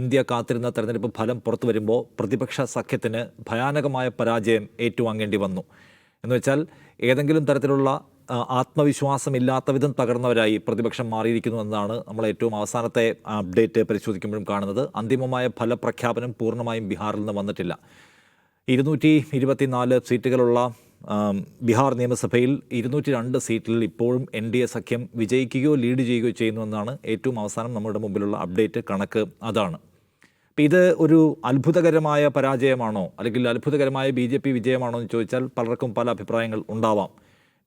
India കാത്തിരുന്ന തെരഞ്ഞെടുപ്പ് ഫലം പുറത്തു വരുമ്പോൾ പ്രതിപക്ഷ സഖ്യത്തിന് ഭയാനകമായ പരാജയം ഏറ്റുവാങ്ങേണ്ടി വന്നു. എന്ന് വെച്ചാൽ ഏതെങ്കിലും തരത്തിലുള്ള ആത്മവിശ്വാസമില്ലാത്ത വിധം തകർന്നവരായി പ്രതിപക്ഷം മാറിയിരിക്കുന്നു എന്നതാണ് നമ്മൾ ഏറ്റവും അവസാനത്തെ അപ്ഡേറ്റ് പരിശോധിക്കുമ്പോഴും കാണുന്നത്. അന്തിമമായ ഫലപ്രഖ്യാപനം പൂർണമായും ബീഹാറിൽ നിന്ന് വന്നിട്ടില്ല. ഇരുന്നൂറ്റി ഇരുപത്തിനാല് സീറ്റുകളുള്ള ബീഹാർ നിയമസഭയിൽ ഇരുന്നൂറ്റി രണ്ട് സീറ്റിൽ ഇപ്പോഴും എൻ ഡി എ സഖ്യം വിജയിക്കുകയോ ലീഡ് ചെയ്യുകയോ ചെയ്യുന്നു എന്നാണ് ഏറ്റവും അവസാനം നമ്മുടെ മുമ്പിലുള്ള അപ്ഡേറ്റ്. കണക്ക് അതാണ്. ഇത് ഒരു അത്ഭുതകരമായ പരാജയമാണോ? അല്ലെങ്കിൽ അത്ഭുതകരമായ ബി ജെ പി വിജയമാണോ എന്ന് ചോദിച്ചാൽ പലർക്കും പല അഭിപ്രായങ്ങൾ ഉണ്ടാവാം.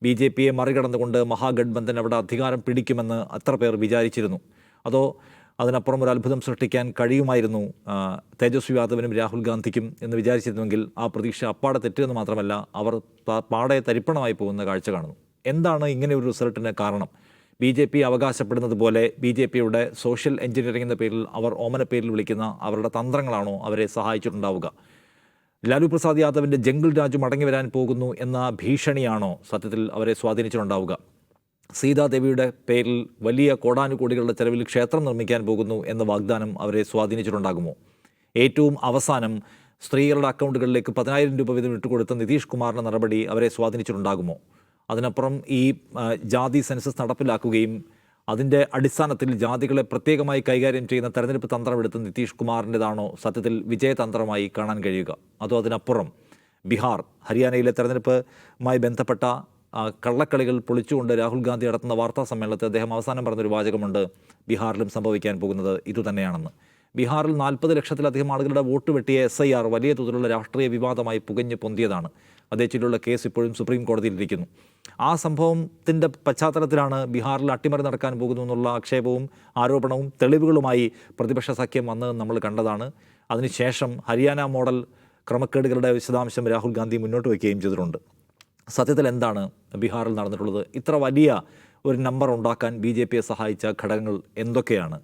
ബി ജെ പിയെ മറികടന്നുകൊണ്ട് മഹാഗഡ്ബന്ധൻ അവിടെ അധികാരം പിടിക്കുമെന്ന് അത്ര പേർ വിചാരിച്ചിരുന്നു. അതോ അതിനപ്പുറം ഒരു അത്ഭുതം സൃഷ്ടിക്കാൻ കഴിയുമായിരുന്നു തേജസ്വി യാദവിനും രാഹുൽ ഗാന്ധിക്കും എന്ന് വിചാരിച്ചിരുന്നുവെങ്കിൽ ആ പ്രതീക്ഷ അപ്പാടെ തെറ്റുമെന്ന് മാത്രമല്ല അവർ പാടെ തരിപ്പണമായി പോകുന്ന കാഴ്ച കാണുന്നു. എന്താണ് ഇങ്ങനെ ഒരു റിസൾട്ടിന് കാരണം? ബി ജെ പി അവകാശപ്പെടുന്നത് പോലെ ബി ജെ പിയുടെ സോഷ്യൽ എഞ്ചിനീയറിംഗ് എന്ന പേരിൽ അവർ ഓമന പേരിൽ വിളിക്കുന്ന അവരുടെ തന്ത്രങ്ങളാണോ അവരെ സഹായിച്ചിട്ടുണ്ടാവുക. ലാലു പ്രസാദ് യാദവിന്റെ ജംഗിൾ രാജു മടങ്ങി വരാൻ പോകുന്നു എന്ന ഭീഷണിയാണോ സത്യത്തിൽ അവരെ സ്വാധീനിച്ചിട്ടുണ്ടാവുക. സീതാദേവിയുടെ പേരിൽ വലിയ കോടാനുകോടികളുടെ ചെലവിൽ ക്ഷേത്രം നിർമ്മിക്കാൻ പോകുന്നു എന്ന വാഗ്ദാനം അവരെ സ്വാധീനിച്ചിട്ടുണ്ടാകുമോ? ഏറ്റവും അവസാനം സ്ത്രീകളുടെ അക്കൗണ്ടുകളിലേക്ക് പതിനായിരം രൂപ വീതം ഇട്ടുകൊടുത്ത നിതീഷ് കുമാറിന്റെ നടപടി അവരെ സ്വാധീനിച്ചിട്ടുണ്ടാകുമോ? അതിനപ്പുറം ഈ ജാതി സെൻസസ് നടപ്പിലാക്കുകയും അതിന്റെ അടിസ്ഥാനത്തിൽ ജാതികളെ പ്രത്യേകമായി കൈകാര്യം ചെയ്യുന്ന തെരഞ്ഞെടുപ്പ് തന്ത്രമെടുത്ത് നിതീഷ് കുമാറിന്റെതാണോ സത്യത്തിൽ വിജയതന്ത്രമായി കാണാൻ കഴിയുക? അതോ അതിനപ്പുറം ബീഹാർ ഹരിയാനയിലെ തെരഞ്ഞെടുപ്പുമായി ബന്ധപ്പെട്ട കള്ളക്കളികൾ പൊളിച്ചുകൊണ്ട് രാഹുൽ ഗാന്ധി നടത്തുന്ന വാർത്താ സമ്മേളനത്തിൽ അദ്ദേഹം അവസാനം പറഞ്ഞൊരു വാചകമുണ്ട് ബീഹാറിലും സംഭവിക്കാൻ പോകുന്നത് ഇതുതന്നെയാണെന്ന്. ബീഹാറിൽ നാൽപ്പത് ലക്ഷത്തിലധികം ആളുകളുടെ വോട്ട് വെട്ടിയ എസ് വലിയ തോതിലുള്ള രാഷ്ട്രീയ വിവാദമായി പുകഞ്ഞ് പൊന്തിയതാണ്. അതേച്ചിലുള്ള കേസ് ഇപ്പോഴും സുപ്രീം കോടതിയിലിരിക്കുന്നു ആ സംഭവത്തിന്റെ പശ്ചാത്തലത്തിലാണ് ബീഹാറിൽ അട്ടിമറി നടക്കാൻ പോകുന്നു എന്നുള്ള ആക്ഷേപവും ആരോപണവും തെളിവുകളുമായി പ്രതിപക്ഷ സഖ്യം വന്നത് നമ്മൾ കണ്ടതാണ്. അതിനുശേഷം ഹരിയാന മോഡൽ ക്രമക്കേടുകളുടെ വിശദാംശം രാഹുൽ ഗാന്ധി മുന്നോട്ട് വയ്ക്കുകയും ചെയ്തിട്ടുണ്ട്. സത്യത്തിൽ എന്താണ് ബീഹാറിൽ നടന്നിട്ടുള്ളത്? ഇത്ര വലിയ ഒരു നമ്പർ ഉണ്ടാക്കാൻ ബി സഹായിച്ച ഘടകങ്ങൾ എന്തൊക്കെയാണ്?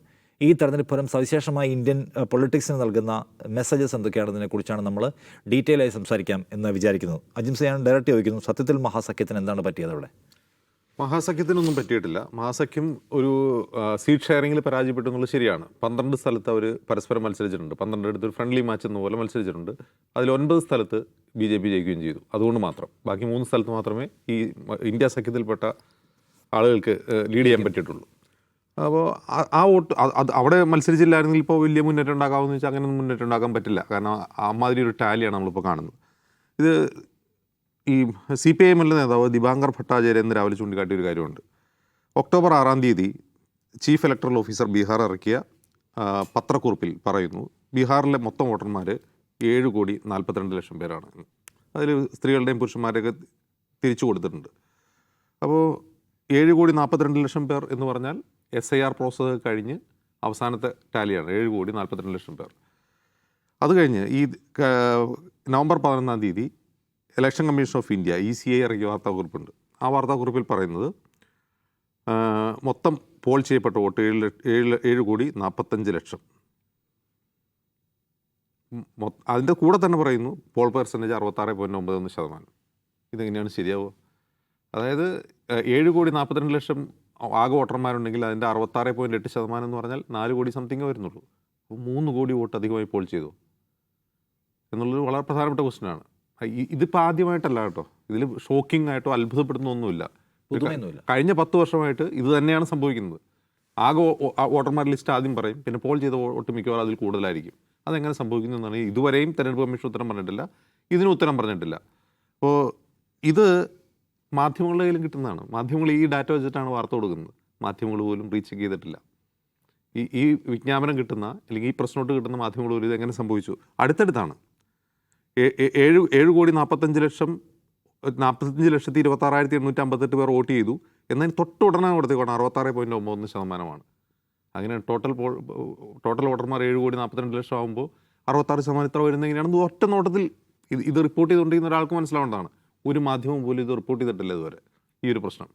ഈ തെരഞ്ഞെടുപ്പ് ഫലം സവിശേഷമായി ഇന്ത്യൻ പൊളിറ്റിക്സിന് നൽകുന്ന മെസ്സേജസ് എന്തൊക്കെയാണെന്നതിനെ കുറിച്ചാണ് നമ്മൾ ഡീറ്റെയിൽ ആയി സംസാരിക്കാം എന്ന് വിചാരിക്കുന്നത് അജിംസ ഞാൻ ഡയറക്റ്റ് ചോദിക്കുന്നു സത്യത്തിൽ മഹാസഖ്യത്തിന് എന്താണ് പറ്റിയത് അവിടെ? മഹാസഖ്യത്തിനൊന്നും പറ്റിയിട്ടില്ല. മഹാസഖ്യം ഒരു സീറ്റ് ഷെയറിംഗിൽ പരാജയപ്പെട്ടു എന്നുള്ളത് ശരിയാണ്. പന്ത്രണ്ട് സ്ഥലത്ത് അവർ പരസ്പരം മത്സരിച്ചിട്ടുണ്ട്. പന്ത്രണ്ട് അടുത്ത് ഒരു ഫ്രണ്ട്ലി മാച്ച് എന്ന പോലെ മത്സരിച്ചിട്ടുണ്ട്. അതിൽ ഒൻപത് സ്ഥലത്ത് ബി ജെ പി ജയിക്കുകയും ചെയ്തു. അതുകൊണ്ട് മാത്രം. ബാക്കി മൂന്ന് സ്ഥലത്ത് മാത്രമേ ഈ ഇന്ത്യ സഖ്യത്തിൽപ്പെട്ട ആളുകൾക്ക് ലീഡ് ചെയ്യാൻ പറ്റിയിട്ടുള്ളൂ. അപ്പോൾ ആ വോട്ട് അത് അവിടെ മത്സരിച്ചില്ലായിരുന്നെങ്കിൽ ഇപ്പോൾ വലിയ മുന്നേറ്റം ഉണ്ടാക്കാമെന്ന് വെച്ചാൽ അങ്ങനെ മുന്നേറ്റം ഉണ്ടാക്കാൻ പറ്റില്ല. കാരണം അമ്മാതിരി ഒരു ടാലിയാണ് നമ്മളിപ്പോൾ കാണുന്നത്. ഇത് ഈ സി പി ഐ എമ്മിലെ നേതാവ് ദിബാങ്കർ ഭട്ടാചാര്യ എന്ന് രാവിലെ ചൂണ്ടിക്കാട്ടിയ ഒരു കാര്യമുണ്ട്. ഒക്ടോബർ ആറാം തീയതി ചീഫ് ഇലക്ടറൽ ഓഫീസർ ബീഹാർ ഇറക്കിയ പത്രക്കുറിപ്പിൽ പറയുന്നു ബീഹാറിലെ മൊത്തം വോട്ടർമാർ ഏഴ് കോടി നാൽപ്പത്തിരണ്ട് ലക്ഷം പേരാണ് അതിൽ സ്ത്രീകളുടെയും പുരുഷന്മാരെയൊക്കെ തിരിച്ചു കൊടുത്തിട്ടുണ്ട്. അപ്പോൾ ഏഴ് കോടി നാൽപ്പത്തിരണ്ട് ലക്ഷം പേർ എന്ന് പറഞ്ഞാൽ എസ് ഐ ആർ പ്രോസസ്സ് കഴിഞ്ഞ് അവസാനത്തെ ടാലിയാണ് ഏഴ് കോടി നാൽപ്പത്തിരണ്ട് ലക്ഷം പേർ. അത് കഴിഞ്ഞ് ഈ നവംബർ പതിനൊന്നാം തീയതി election commission of India E C I ഇറക്കിയ വാർത്താക്കുറിപ്പുണ്ട്. ആ വാർത്താക്കുറിപ്പിൽ പറയുന്നത് മൊത്തം പോൾ ചെയ്യപ്പെട്ട വോട്ട് ഏഴ് ഏഴ് ഏഴ് കോടി നാൽപ്പത്തഞ്ച് ലക്ഷം. അതിന്റെ കൂടെ തന്നെ പറയുന്നു പോൾ പെർസെന്റേജ് അറുപത്താറ് പോയിന്റ് ഒമ്പത് ഒന്ന് ശതമാനം. ഇതെങ്ങനെയാണ് ശരിയാവുക? അതായത് ഏഴ് കോടി നാൽപ്പത്തിരണ്ട് ലക്ഷം ആകെ വോട്ടർമാരുണ്ടെങ്കിൽ അതിന്റെ അറുപത്താറ് പോയിന്റ് എട്ട് ശതമാനം എന്ന് പറഞ്ഞാൽ നാല് കോടി സംതിങ് വരുന്നുള്ളൂ. അപ്പോൾ മൂന്ന് കോടി വോട്ട് അധികമായി പോൾ ചെയ്തു. എന്നുള്ളൊരു വളരെ പ്രധാനപ്പെട്ട ക്വസ്റ്റ്യനാണ് ഇതിപ്പോൾ ആദ്യമായിട്ടല്ല കേട്ടോ. ഇതിൽ ഷോക്കിംഗ് ആയിട്ടോ അത്ഭുതപ്പെടുന്ന ഒന്നുമില്ല. കഴിഞ്ഞ പത്ത് വർഷമായിട്ട് ഇത് തന്നെയാണ് സംഭവിക്കുന്നത്. ആകെ വോട്ടർമാർ ലിസ്റ്റ് ആദ്യം പറയും പിന്നെ പോൾ ചെയ്ത വോട്ട് മിക്കവാറും അതിൽ കൂടുതലായിരിക്കും. അതെങ്ങനെ സംഭവിക്കുന്നു എന്നാണ്. ഇതുവരെയും തെരഞ്ഞെടുപ്പ് കമ്മീഷൻ ഉത്തരം പറഞ്ഞിട്ടില്ല. ഇതിനും ഉത്തരം പറഞ്ഞിട്ടില്ല. അപ്പോൾ ഇത് മാധ്യമങ്ങളുടെ കയ്യിലും കിട്ടുന്നതാണ്. മാധ്യമങ്ങൾ ഈ ഡാറ്റ വെച്ചിട്ടാണ് വാർത്ത കൊടുക്കുന്നത്. മാധ്യമങ്ങൾ പോലും റീച്ച് ചെയ്തിട്ടില്ല. ഈ ഈ വിജ്ഞാപനം കിട്ടുന്ന അല്ലെങ്കിൽ ഈ പ്രശ്നോട്ട് കിട്ടുന്ന മാധ്യമങ്ങൾ പോലും ഇതെങ്ങനെ സംഭവിച്ചു? അടുത്തടുത്താണ്. ഏഴ് ഏഴ് കോടി നാൽപ്പത്തഞ്ച് ലക്ഷം നാൽപ്പത്തഞ്ച് ലക്ഷത്തി ഇരുപത്താറായിരത്തി എണ്ണൂറ്റി അമ്പത്തെട്ട് പേർ വോട്ട് ചെയ്തു. എന്നതിന് തൊട്ട് ഉടനെ കൊടുത്തേക്കാണ് അറുപത്താറ് പോയിന്റ് ഒമ്പത് ശതമാനമാണ്. അങ്ങനെ ടോട്ടൽ പോൾ ടോട്ടൽ വോട്ടർമാർ ഏഴ് കോടി നാൽപ്പത്തിരണ്ട് ലക്ഷം ആകുമ്പോൾ അറുപത്താറ് ശതമാനം ഇത്ര വരുന്നത് എങ്ങനെയാണെന്ന് ഒറ്റ നോട്ടത്തിൽ ഇത് ഇത് റിപ്പോർട്ട് ചെയ്തുകൊണ്ടിരിക്കുന്ന ഒരാൾക്ക് മനസ്സിലാവേണ്ടതാണ് ഒരു മാധ്യമം പോലും ഇത് റിപ്പോർട്ട് ചെയ്തിട്ടില്ല ഇതുവരെ. ഈ ഒരു പ്രശ്നം.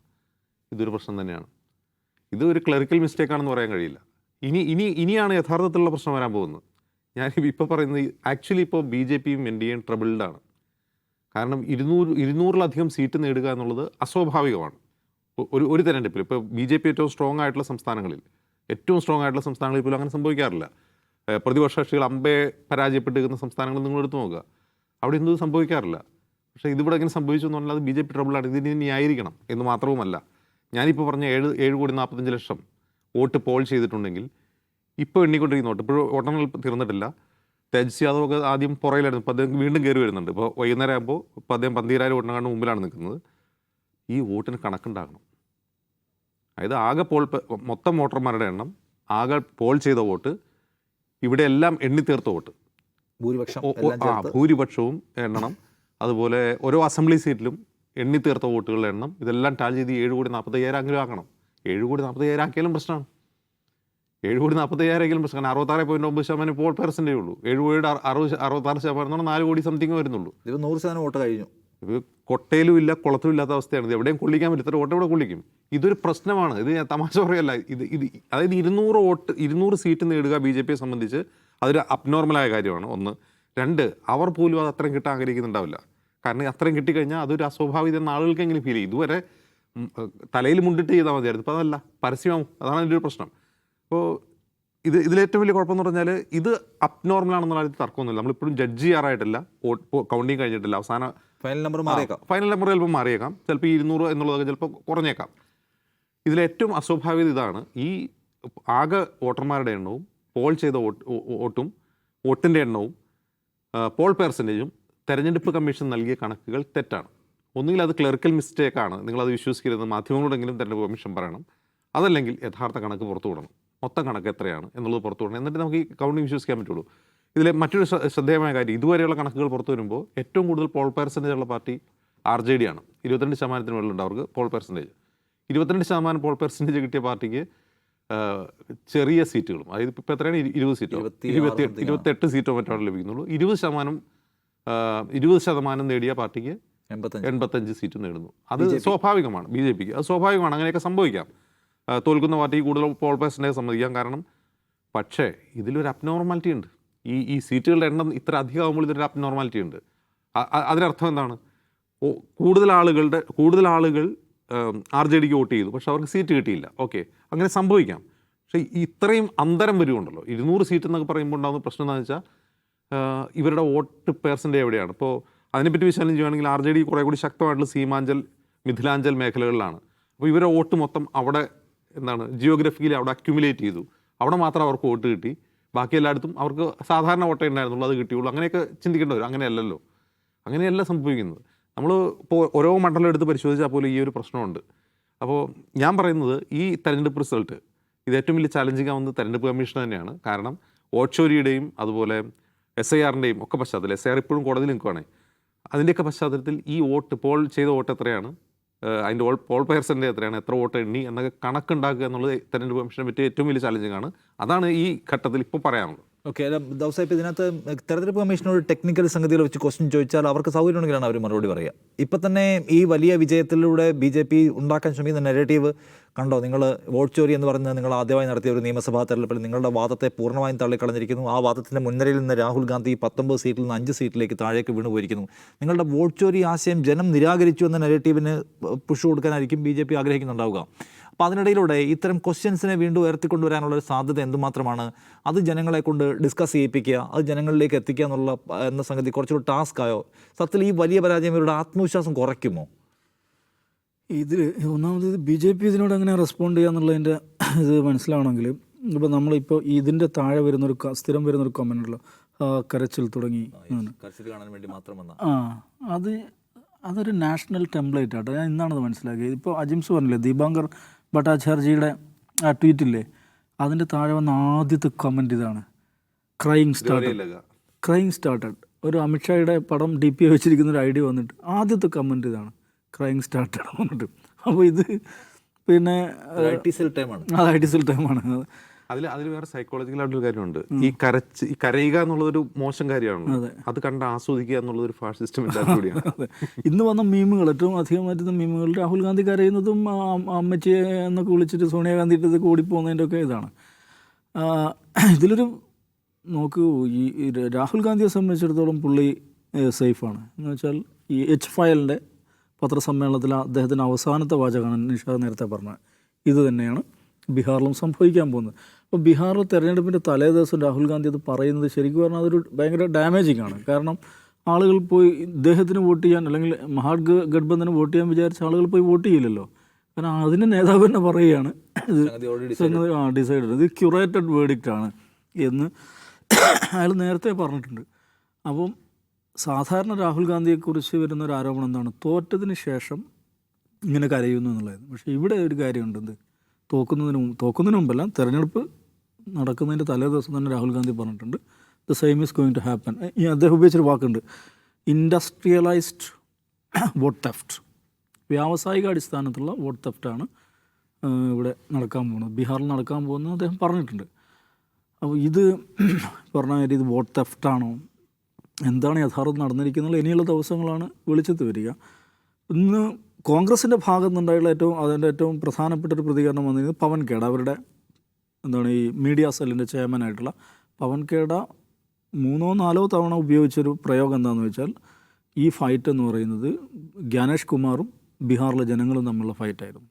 ഇതൊരു പ്രശ്നം തന്നെയാണ്. ഇത് ഒരു ക്ലറിക്കൽ മിസ്റ്റേക്ക് ആണെന്ന് പറയാൻ കഴിയില്ല. ഇനി ഇനി ഇനിയാണ് യഥാർത്ഥത്തിലുള്ള പ്രശ്നം വരാൻ പോകുന്നത്. ഞാൻ ഇപ്പോൾ പറയുന്നത് ആക്ച്വലി ഇപ്പോൾ ബി ജെ പിയും എൻ ഡി എയും ട്രബിൾഡാണ് കാരണം ഇരുന്നൂറ് ഇരുന്നൂറിലധികം സീറ്റ് നേടുക എന്നുള്ളത് അസ്വാഭാവികമാണ്. ഒരു ഒരു തെരഞ്ഞെടുപ്പിൽ. ഇപ്പോൾ ബി ജെ പി ഏറ്റവും സ്ട്രോങ് ആയിട്ടുള്ള സംസ്ഥാനങ്ങളിൽ ഏറ്റവും സ്ട്രോങ് ആയിട്ടുള്ള സംസ്ഥാനങ്ങളിൽ പോലും അങ്ങനെ സംഭവിക്കാറില്ല. പ്രതിപക്ഷ കക്ഷികൾ അമ്പേ പരാജയപ്പെട്ടിരിക്കുന്ന സംസ്ഥാനങ്ങൾ നിങ്ങൾ എടുത്തു നോക്കുക. അവിടെ എന്തും സംഭവിക്കാറില്ല. പക്ഷേ ഇതിവിടെ എങ്ങനെ സംഭവിച്ചു എന്ന് പറഞ്ഞാൽ അത് ബി ജെ പി ട്രബിളാണ്. ഇതിന് ന്യായീകരിക്കണം എന്ന് മാത്രവുമല്ല. ഞാനിപ്പോൾ പറഞ്ഞ ഏഴ് ഏഴ് കോടി നാൽപ്പത്തഞ്ച് ലക്ഷം വോട്ട് പോൾ ചെയ്തിട്ടുണ്ടെങ്കിൽ ഇപ്പോൾ എണ്ണിക്കൊണ്ടിരിക്കുന്ന വോട്ട് ഇപ്പോൾ വോട്ടെണ്ണൽ തീർന്നിട്ടില്ല. തേജസ്വി യാദവ് ഒക്കെ ആദ്യം പുറയിലായിരുന്നു ഇപ്പോൾ അദ്ദേഹം വീണ്ടും കയറി വരുന്നുണ്ട്. ഇപ്പോൾ വൈകുന്നേരം ആകുമ്പോൾ ഇപ്പോൾ അദ്ദേഹം പന്തീരായിരം വോട്ടിനെക്കാണ്ട് മുമ്പിലാണ് നിൽക്കുന്നത്. ഈ വോട്ടിന് കണക്കുണ്ടാകണം. അതായത് ആകെ പോൾ മൊത്തം വോട്ടർമാരുടെ എണ്ണം ആകെ പോൾ ചെയ്ത വോട്ട് ഇവിടെ എല്ലാം എണ്ണിത്തീർത്ത വോട്ട്. ഭൂരിപക്ഷം ഭൂരിപക്ഷവും എണ്ണണം. അതുപോലെ ഓരോ അസംബ്ലി സീറ്റിലും എണ്ണി തീർത്ത വോട്ടുകളുടെ എണ്ണം ഇതെല്ലാം ടാൽ ചെയ്ത് ഏഴ് കോടി നാൽപ്പത്തയ്യായിരം എങ്കിലും ആക്കണം. ഏഴ് കോടി നാൽപ്പത്തയ്യായിരം ആക്കിയാലും പ്രശ്നമാണ്. ഏഴ് കോടി നാൽപ്പത്തയ്യായിരം പ്രശ്നം കാരണം അറുപത്താറ് പോയിന്റ് ഒമ്പത് ശതമാനം പോൾ പെർസെന്റേ ഉള്ളൂ. ഏഴ് കോടിയുടെ അറു- അറുപത് അറുപത്താറ് ശതമാനം എന്ന് പറഞ്ഞാൽ നാല് കോടി സംതിങ് വരുന്നുള്ളൂ. ഇത് നൂറ് ശതമാനം വോട്ട് കഴിഞ്ഞു. ഇത് കൊട്ടയിലും ഇല്ല കുളത്തിലും ഇല്ലാത്ത അവസ്ഥയാണ്. ഇത് എവിടെയും കൊള്ളിക്കാൻ പറ്റും ഇത്ര വോട്ട് എവിടെ കൊള്ളിക്കും? ഇതൊരു പ്രശ്നമാണ്. ഇത് തമാശ പറയല്ല. ഇത് ഇത് അതായത് ഇരുന്നൂറ് വോട്ട് ഇരുന്നൂറ് സീറ്റ് നേടുക ബി ജെ പിയെ സംബന്ധിച്ച് അതൊരു അബ്നോർമലായ കാര്യമാണ്. ഒന്ന്. രണ്ട് അവർ പോലും അത് അത്രയും കിട്ടാൻ ആഗ്രഹിക്കുന്നുണ്ടാവില്ല. കാരണം അത്രയും കിട്ടിക്കഴിഞ്ഞാൽ അതൊരു അസ്വാഭാവികത എന്ന ആളുകൾക്കെങ്കിലും ഫീൽ ചെയ്യും. ഇതുവരെ തലയിൽ മുണ്ടിട്ട് ചെയ്താൽ മതിയായിരുന്നു ഇപ്പോൾ അതല്ല പരസ്യമാവും അതാണ് അതിന്റെ ഒരു പ്രശ്നം. അപ്പോൾ ഇത് ഇതിലേറ്റവും വലിയ കുഴപ്പമെന്ന് പറഞ്ഞാൽ ഇത് അബ്നോർമലാണെന്നുള്ള കാര്യത്തിൽ തർക്കമൊന്നുമില്ല. നമ്മളിപ്പോഴും ജഡ്ജ് ചെയ്യാറായിട്ടില്ല. കൗണ്ടിങ് കഴിഞ്ഞിട്ടില്ല. അവസാന ഫൈനൽ നമ്പർ മാറിയേക്കാം. ഫൈനൽ നമ്പർ ചിലപ്പോൾ മാറിയേക്കാം. ചിലപ്പോൾ ഇരുന്നൂറ് എന്നുള്ളതൊക്കെ ചിലപ്പോൾ കുറഞ്ഞേക്കാം. ഇതിലേറ്റവും അസ്വാഭാവികത ഇതാണ്. ഈ ആകെ വോട്ടർമാരുടെ എണ്ണവും പോൾ ചെയ്ത വോട്ട് വോട്ടും വോട്ടിന്റെ എണ്ണവും പോൾ പെർസെന്റേജും തെരഞ്ഞെടുപ്പ് കമ്മീഷൻ നൽകിയ കണക്കുകൾ തെറ്റാണ്. ഒന്നുകിൽ അത് ക്ലർക്കൽ മിസ്റ്റേക്കാണ് നിങ്ങളത് വിശ്വസിക്കരുത് മാധ്യമങ്ങളോടെങ്കിലും തെരഞ്ഞെടുപ്പ് കമ്മീഷൻ പറയണം. അതല്ലെങ്കിൽ യഥാർത്ഥ കണക്ക് പുറത്തു വിടണം. മൊത്തം കണക്ക് എത്രയാണ് എന്നുള്ളത് പുറത്തു വിടണം. എന്നിട്ട് നമുക്ക് ഈ കൗണ്ടിങ് വിശ്വസിക്കാൻ പറ്റുള്ളൂ. ഇതിലെ മറ്റൊരു ശ്രദ്ധേയമായ കാര്യം ഇതുവരെയുള്ള കണക്കുകൾ പുറത്തു വരുമ്പോൾ ഏറ്റവും കൂടുതൽ പോൾ പെർസെന്റേജ് ഉള്ള പാർട്ടി ആർ ജെ ഡി ആണ്. ഇരുപത്തിരണ്ട് ശതമാനത്തിന് മുകളിലുണ്ട് അവർക്ക് പോൾ പെർസെന്റേജ് ഇരുപത്തിരണ്ട് ശതമാനം പോൾ പെർസെന്റേജ് കിട്ടിയ പാർട്ടിക്ക് ചെറിയ സീറ്റുകളും അതായത് ഇപ്പോൾ എത്രയാണ്? ഇരു- ഇരുപത് സീറ്റോ? ഇരുപത്തി ആണ്. ഇരുപത്തെട്ട് സീറ്റോ മറ്റോ ലഭിക്കുന്നുള്ളൂ. ഇരുപത് ശതമാനം ഇരുപത് ശതമാനം നേടിയ പാർട്ടിക്ക് എൺപത്തഞ്ച്. സീറ്റ് നേടുന്നു. അത് സ്വാഭാവികമാണ് ബി ജെ പിക്ക്. അത് സ്വാഭാവികമാണ് അങ്ങനെയൊക്കെ സംഭവിക്കാം. തോൽക്കുന്ന പാർട്ടി കൂടുതൽ പോൾ പെർസെന്റേജ് സമ്മതിക്കാം. കാരണം പക്ഷേ ഇതിലൊരു അബ്നോർമാലിറ്റി ഉണ്ട്. ഈ ഈ സീറ്റുകളുടെ എണ്ണം ഇത്ര അധികമാകുമ്പോൾ ഇതൊരു അബ്നോർമാലിറ്റി ഉണ്ട്. അതിനർത്ഥം എന്താണ്? കൂടുതൽ ആളുകളുടെ കൂടുതൽ ആളുകൾ ആർ ജെ ഡിക്ക് വോട്ട് ചെയ്തു. പക്ഷെ അവർക്ക് സീറ്റ് കിട്ടിയില്ല. ഓക്കെ അങ്ങനെ സംഭവിക്കാം. പക്ഷേ ഇത്രയും അന്തരം വരുമുണ്ടല്ലോ ഇരുന്നൂറ് സീറ്റ് എന്നൊക്കെ പറയുമ്പോൾ ഉണ്ടാകുന്ന പ്രശ്നം എന്താണെന്ന് വെച്ചാൽ ഇവരുടെ വോട്ട് പേഴ്സന്റെ എവിടെയാണ്? ഇപ്പോൾ അതിനെപ്പറ്റി വിശകലനം ചെയ്യുകയാണെങ്കിൽ ആർ ജെ ഡി കുറേ കൂടി ശക്തമായിട്ടുള്ള സീമാഞ്ചൽ മിഥിലാഞ്ചൽ മേഖലകളിലാണ്. അപ്പോൾ ഇവരുടെ വോട്ട് മൊത്തം അവിടെ എന്താണ് ജിയോഗ്രഫിയിൽ അവിടെ അക്യുമുലേറ്റ് ചെയ്തു. അവിടെ മാത്രം അവർക്ക് വോട്ട് കിട്ടി. ബാക്കി എല്ലായിടത്തും അവർക്ക് സാധാരണ വോട്ടേ ഉണ്ടായിരുന്നുള്ളൂ അത് കിട്ടിയുള്ളൂ. അങ്ങനെയൊക്കെ ചിന്തിക്കേണ്ടി വരും. അങ്ങനെയല്ലല്ലോ. അങ്ങനെയല്ല സംഭവിക്കുന്നത്. നമ്മൾ ഇപ്പോൾ ഓരോ മണ്ഡലം എടുത്ത് പരിശോധിച്ചാൽ പോലും ഈ ഒരു പ്രശ്നമുണ്ട്. അപ്പോൾ ഞാൻ പറയുന്നത് ഈ തെരഞ്ഞെടുപ്പ് റിസൾട്ട് ഇത് ഏറ്റവും വലിയ ചാലഞ്ചിങ് ആവുന്നത് തെരഞ്ഞെടുപ്പ് കമ്മീഷൻ തന്നെയാണ്. കാരണം ഓട്ട്ഷോരിയുടെയും അതുപോലെ എസ് ഐ ആറിന്റെയും ഒക്കെ പശ്ചാത്തലം. എസ് ഐ ആർ ഇപ്പോഴും കോടതിയിൽ നിൽക്കുകയാണ് അതിന്റെയൊക്കെ പശ്ചാത്തലത്തിൽ ഈ വോട്ട് പോൾ ചെയ്ത വോട്ട് എത്രയാണ്? അതിന്റെ ഓൾ പോൾ പേഴ്സന്റെ എത്രയാണ്? എത്ര വോട്ട് എണ്ണി? എന്നൊക്കെ കണക്കുണ്ടാക്കുക എന്നുള്ളത് തെരഞ്ഞെടുപ്പ് കമ്മീഷനെ പറ്റിയ ഏറ്റവും വലിയ ചാലഞ്ചിങ് ആണ്. അതാണ് ഈ ഘട്ടത്തിൽ ഇപ്പോൾ പറയാനുള്ളത്. ഓക്കെ അല്ല ഇതിനകത്ത് തെരഞ്ഞെടുപ്പ് കമ്മീഷനോട് ടെക്നിക്കൽ സംഗതികൾ വെച്ച് ക്വസ്റ്റ്യൻ ചോദിച്ചാൽ അവർക്ക് സൗകര്യം ഉണ്ടെങ്കിലാണ് അവർ മറുപടി പറയുക ഇപ്പം തന്നെ ഈ വലിയ വിജയത്തിലൂടെ ബി ജെ പി ഉണ്ടാക്കാൻ ശ്രമിക്കുന്ന നെഗറ്റീവ് കണ്ടോ? നിങ്ങൾ വോട്ട് ചോരി എന്ന് പറയുന്നത് നിങ്ങൾ ആദ്യമായി നടത്തിയ ഒരു നിയമസഭാ തെരഞ്ഞെടുപ്പിൽ നിങ്ങളുടെ വാദത്തെ പൂർണമായും തള്ളിക്കളഞ്ഞിരിക്കുന്നു. ആ വാദത്തിന്റെ മുൻനിരയിൽ നിന്ന് രാഹുൽ ഗാന്ധി പത്തൊമ്പത് സീറ്റിൽ നിന്ന് അഞ്ച് സീറ്റിലേക്ക് താഴേക്ക് വീണു പോയിരിക്കുന്നു നിങ്ങളുടെ വോട്ട് ചോരി ആശയം ജനം നിരാകരിച്ചു എന്ന നെഗറ്റീവിന് പുഷ് കൊടുക്കാനായിരിക്കും ബി ജെ പി ആഗ്രഹിക്കുന്നുണ്ടാവുക. അപ്പോൾ അതിനിടയിലൂടെ ഇത്തരം ക്വസ്റ്റ്യൻസിനെ വീണ്ടും ഉയർത്തിക്കൊണ്ടുവരാനുള്ള ഒരു സാധ്യത എന്തുമാത്രമാണ്? അത് ജനങ്ങളെ കൊണ്ട് ഡിസ്കസ് ചെയ്യിപ്പിക്കുക അത് ജനങ്ങളിലേക്ക് എത്തിക്കുക എന്നുള്ള എന്ന സംഗതി കുറച്ചുകൂടി ടാസ്ക് ആയോ? സത്യത്തിൽ ഈ വലിയ പരാജയം ഇവരുടെ ആത്മവിശ്വാസം കുറയ്ക്കുമോ? ഇതിൽ ഒന്നാമത് ബി ജെ പി ഇതിനോട് എങ്ങനെ റെസ്പോണ്ട് ചെയ്യുക എന്നുള്ളതിന്റെ ഇത് മനസ്സിലാവണമെങ്കിൽ ഇപ്പോൾ നമ്മളിപ്പോൾ ഇതിന്റെ താഴെ വരുന്നൊരു സ്ഥിരം വരുന്നൊരു കമന്റ് ആ, കരച്ചിൽ തുടങ്ങി. കാണാൻ വേണ്ടി മാത്രം ആ അത് അതൊരു നാഷണൽ ടെംപ്ലേറ്റ് ആട്ടോ. ഞാൻ ഇന്നാണത് മനസ്സിലാക്കിയത്. ഇപ്പോൾ അജിംസ് പറഞ്ഞില്ലേ ദീപാങ്കർ ഭട്ടാചാർജിയുടെ ആ ട്വീറ്റില്ലേ അതിന്റെ താഴെ വന്ന ആദ്യത്തെ കമന്റ് ഇതാണ്. ക്രൈങ് സ്റ്റാർട്ടഡ് ക്രൈങ് സ്റ്റാർട്ടഡ് ഒരു അമിത്ഷായുടെ പടം ഡി പി വെച്ചിരിക്കുന്ന ഒരു ഐഡിയ വന്നിട്ട് ആദ്യത്തെ കമന്റ് ഇതാണ്. ക്രൈങ് സ്റ്റാർട്ടഡ് വന്നിട്ട് അപ്പോൾ ഇത് പിന്നെ ഐ ടി സെൽ ടൈമാണ് അത് ഐ ടി സെൽ ടൈമാണ് അതിൽ അതിൽ വേറെ സൈക്കോളജിക്കൽ ആയിട്ടൊരു കാര്യമുണ്ട്. ഈ കരച്ച് ഈ കരയുക എന്നുള്ളൊരു മോശം കാര്യമാണ് അത്. കണ്ട് ആസ്വദിക്കുക എന്നുള്ളൊരു മെന്റാലിറ്റി കൂടിയാണ്. ഇന്ന് വന്ന മീമുകൾ ഏറ്റവും അധികം വരുന്ന മീമുകൾ രാഹുൽ ഗാന്ധി കരയുന്നതും അമ്മച്ചിയെ എന്നൊക്കെ വിളിച്ചിട്ട് സോണിയാഗാന്ധി ഇട്ടത് ഓടിപ്പോകുന്നതിന്റെ ഒക്കെ ഇതാണ്. ഇതിലൊരു നോക്കൂ ഈ ഈ രാഹുൽ ഗാന്ധിയെ സംബന്ധിച്ചിടത്തോളം പുള്ളി സേഫാണ്. എന്ന് വെച്ചാൽ ഈ എച്ച് ഫയലിന്റെ പത്രസമ്മേളനത്തിൽ അദ്ദേഹത്തിന്റെ അവസാനത്തെ വാചകമാണ് നിഷാദ് നേരത്തെ പറഞ്ഞത്. ഇത് തന്നെയാണ്. ബീഹാറിലും സംഭവിക്കാൻ പോകുന്നത്. അപ്പോൾ ബീഹാറിൽ തെരഞ്ഞെടുപ്പിന്റെ തലേ ദിവസം രാഹുൽ ഗാന്ധി അത് പറയുന്നത് ശരിക്കും പറഞ്ഞാൽ അതൊരു ഭയങ്കര ഡാമേജിങ് ആണ്. കാരണം ആളുകൾ പോയി ഇദ്ദേഹത്തിന് വോട്ട് ചെയ്യാൻ അല്ലെങ്കിൽ മഹാഡ് ഗഡ്ബന്ധന് വോട്ട് ചെയ്യാൻ വിചാരിച്ച ആളുകൾ പോയി വോട്ട് ചെയ്യില്ലല്ലോ. കാരണം അതിന് നേതാവ് തന്നെ പറയുകയാണ്. ഇത് ആ ഡിസൈഡ് ഇത് ക്യൂറേറ്റഡ് വേർഡിക്റ്റ് ആണ് എന്ന് അയാൾ നേരത്തെ പറഞ്ഞിട്ടുണ്ട്. അപ്പം സാധാരണ രാഹുൽ ഗാന്ധിയെക്കുറിച്ച് വരുന്ന ഒരു ആരോപണം എന്താണ്? തോറ്റതിന് ശേഷം ഇങ്ങനെ കരയുന്നു എന്നുള്ളതായിരുന്നു പക്ഷേ ഇവിടെ ഒരു കാര്യമുണ്ട് എന്ത്? തോക്കുന്നതിന് മുമ്പ് തോക്കുന്നതിന് മുമ്പല്ല തെരഞ്ഞെടുപ്പ് നടക്കുന്നതിന്റെ തലേ ദിവസം തന്നെ രാഹുൽ ഗാന്ധി പറഞ്ഞിട്ടുണ്ട് the same is going to happen ഈ അദ്ദേഹം ഉപയോഗിച്ചൊരു വാക്കുണ്ട് ഇൻഡസ്ട്രിയലൈസ്ഡ് വോട്ട് തെഫ്റ്റ് വ്യാവസായിക അടിസ്ഥാനത്തിലുള്ള വോട്ട് തെഫ്റ്റാണ് ഇവിടെ നടക്കാൻ പോകുന്നത്. ബീഹാറിൽ നടക്കാൻ പോകുന്നത് അദ്ദേഹം പറഞ്ഞിട്ടുണ്ട്. അപ്പോൾ ഇത് പറഞ്ഞ കാര്യം ഇത് വോട്ട് തെഫ്റ്റാണോ എന്താണ് യഥാർത്ഥം നടന്നിരിക്കുന്നത്? ഇനിയുള്ള ദിവസങ്ങളാണ് വെളിച്ചത്ത് വരിക. ഇന്ന് കോൺഗ്രസിന്റെ ഭാഗത്തു നിന്നുണ്ടായുള്ള ഏറ്റവും അതിന്റെ ഏറ്റവും പ്രധാനപ്പെട്ട ഒരു പ്രതികരണം വന്നിരുന്നത് പവൻ കേട. അവരുടെ എന്താണ് ഈ മീഡിയ സെല്ലിന്റെ ചെയർമാനായിട്ടുള്ള പവൻ കേട മൂന്നോ നാലോ തവണ ഉപയോഗിച്ചൊരു പ്രയോഗം എന്താണെന്ന് വെച്ചാൽ ഈ ഫൈറ്റ് എന്ന് പറയുന്നത് ജ്ഞാനേഷ് കുമാറും ബീഹാറിലെ ജനങ്ങളും തമ്മിലുള്ള ഫൈറ്റായിരുന്നു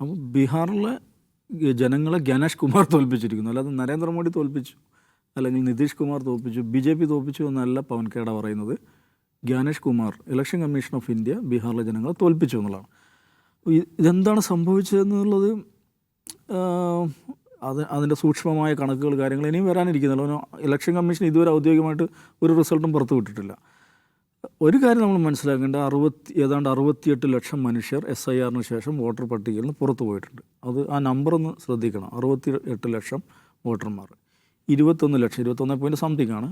അപ്പോൾ ബീഹാറിലെ ജനങ്ങളെ ഗ്യാനേഷ് കുമാർ തോൽപ്പിച്ചിരിക്കുന്നു. അല്ലാതെ നരേന്ദ്രമോദി തോൽപ്പിച്ചു അല്ലെങ്കിൽ നിതീഷ് കുമാർ തോൽപ്പിച്ചു ബി ജെ പി തോൽപ്പിച്ചു എന്നല്ല പവൻ കേട പറയുന്നത്. Gyanesh Kumar election commission of India ബീഹാറിലെ ജനങ്ങളെ തോൽപ്പിച്ചു എന്നുള്ളതാണ്. ഇതെന്താണ് സംഭവിച്ചതെന്നുള്ളത് അത് അതിന്റെ സൂക്ഷ്മമായ കണക്കുകൾ കാര്യങ്ങൾ ഇനിയും വരാനിരിക്കുന്നല്ലോ. ഇലക്ഷൻ കമ്മീഷൻ ഇതുവരെ ഔദ്യോഗികമായിട്ട് ഒരു റിസൾട്ടും പുറത്തു വിട്ടിട്ടില്ല. ഒരു കാര്യം നമ്മൾ മനസ്സിലാക്കേണ്ട അറുപത്തി ഏതാണ്ട് അറുപത്തിയെട്ട് ലക്ഷം മനുഷ്യർ എസ് ഐ ആറിന് ശേഷം വോട്ടർ പട്ടികയിൽ നിന്ന് പുറത്തു പോയിട്ടുണ്ട്. അത് ആ നമ്പർ ഒന്ന് ശ്രദ്ധിക്കണം. അറുപത്തി എട്ട് ലക്ഷം വോട്ടർമാർ. ഇരുപത്തൊന്ന് ലക്ഷം ഇരുപത്തൊന്ന് പോയിന്റ് സംതിങ് ആണ്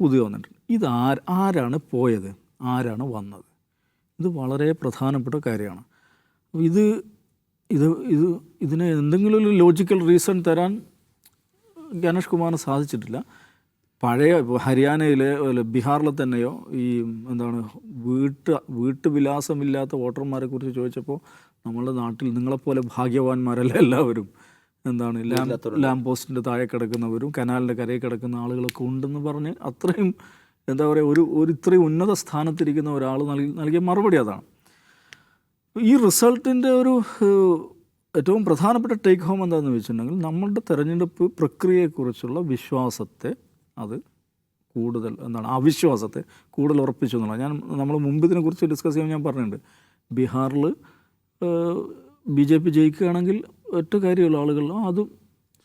പുതിയ വന്നിട്ടുണ്ട്. ഇത് ആര് ആരാണ് പോയത്? ആരാണ് വന്നത്? ഇത് വളരെ പ്രധാനപ്പെട്ട കാര്യമാണ്. ഇത് ഇത് ഇത് ഇതിന് എന്തെങ്കിലും ഒരു ലോജിക്കൽ റീസൺ തരാൻ ഗണേഷ് കുമാറിന് സാധിച്ചിട്ടില്ല. പഴയ ഹരിയാനയിലെ ബീഹാറിലെ തന്നെയോ ഈ എന്താണ് വീട്ട് വീട്ടുവിലാസമില്ലാത്ത വോട്ടർമാരെ കുറിച്ച് ചോദിച്ചപ്പോൾ നമ്മളുടെ നാട്ടിൽ നിങ്ങളെപ്പോലെ ഭാഗ്യവാന്മാരല്ല എല്ലാവരും. എന്താണ് ലാമ്പ് പോസ്റ്റിന്റെ പോസ്റ്റിന്റെ താഴെ കിടക്കുന്നവരും കനാലിന്റെ കരയിൽ കിടക്കുന്ന ആളുകളൊക്കെ ഉണ്ടെന്ന് പറഞ്ഞ് അത്രയും എന്താ പറയുക ഒരു ഒരു ഇത്രയും ഉന്നത സ്ഥാനത്തിരിക്കുന്ന ഒരാൾ നൽകി നൽകിയ മറുപടി അതാണ്. ഈ റിസൾട്ടിന്റെ ഒരു ഏറ്റവും പ്രധാനപ്പെട്ട ടേക്ക് ഹോം എന്താണെന്ന് വെച്ചിട്ടുണ്ടെങ്കിൽ നമ്മളുടെ തെരഞ്ഞെടുപ്പ് പ്രക്രിയയെക്കുറിച്ചുള്ള വിശ്വാസത്തെ അത് കൂടുതൽ എന്താണ് അവിശ്വാസത്തെ കൂടുതൽ ഉറപ്പിച്ചു എന്നുള്ളത് ഞാൻ നമ്മൾ മുമ്പ് ഇതിനെക്കുറിച്ച് ഡിസ്കസ് ചെയ്യുമ്പോൾ ഞാൻ പറഞ്ഞിട്ടുണ്ട്. ബീഹാറിൽ ബി ജെ പി ജയിക്കുകയാണെങ്കിൽ ഒറ്റ കാര്യമുള്ള ആളുകൾ അതും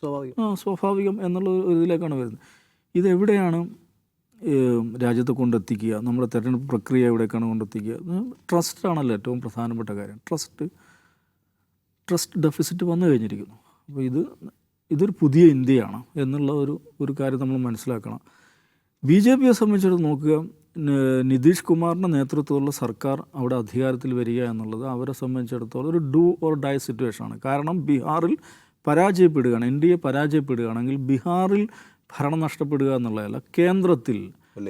സ്വാഭാവികം. ആ സ്വാഭാവികം എന്നുള്ള ഒരു ഇതിലേക്കാണ് വരുന്നത്. ഇതെവിടെയാണ് രാജ്യത്തെ കൊണ്ടെത്തിക്കുക? നമ്മുടെ തെരഞ്ഞെടുപ്പ് പ്രക്രിയ എവിടേക്കാണ് കൊണ്ടെത്തിക്കുക? ട്രസ്റ്റ് ആണല്ലോ ഏറ്റവും പ്രധാനപ്പെട്ട കാര്യം. ട്രസ്റ്റ് ട്രസ്റ്റ് ഡെഫിസിറ്റ് വന്നു കഴിഞ്ഞിരിക്കുന്നു. അപ്പോൾ ഇത് ഇതൊരു പുതിയ ഇന്ത്യയാണ് എന്നുള്ള ഒരു ഒരു കാര്യം നമ്മൾ മനസ്സിലാക്കണം. ബി ജെ പിയെ സംബന്ധിച്ചിടത്തോളം നോക്കുക നിതീഷ് കുമാറിന്റെ നേതൃത്വത്തിലുള്ള സർക്കാർ അവിടെ അധികാരത്തിൽ വരിക എന്നുള്ളത് അവരെ സംബന്ധിച്ചിടത്തോളം ഒരു ഡു ഓർ ഡൈ സിറ്റുവേഷനാണ്. കാരണം ബീഹാറിൽ പരാജയപ്പെടുകയാണ് എൻ ഡി എ പരാജയപ്പെടുകയാണെങ്കിൽ ബീഹാറിൽ ഭരണം നഷ്ടപ്പെടുക എന്നുള്ളതല്ല കേന്ദ്രത്തിൽ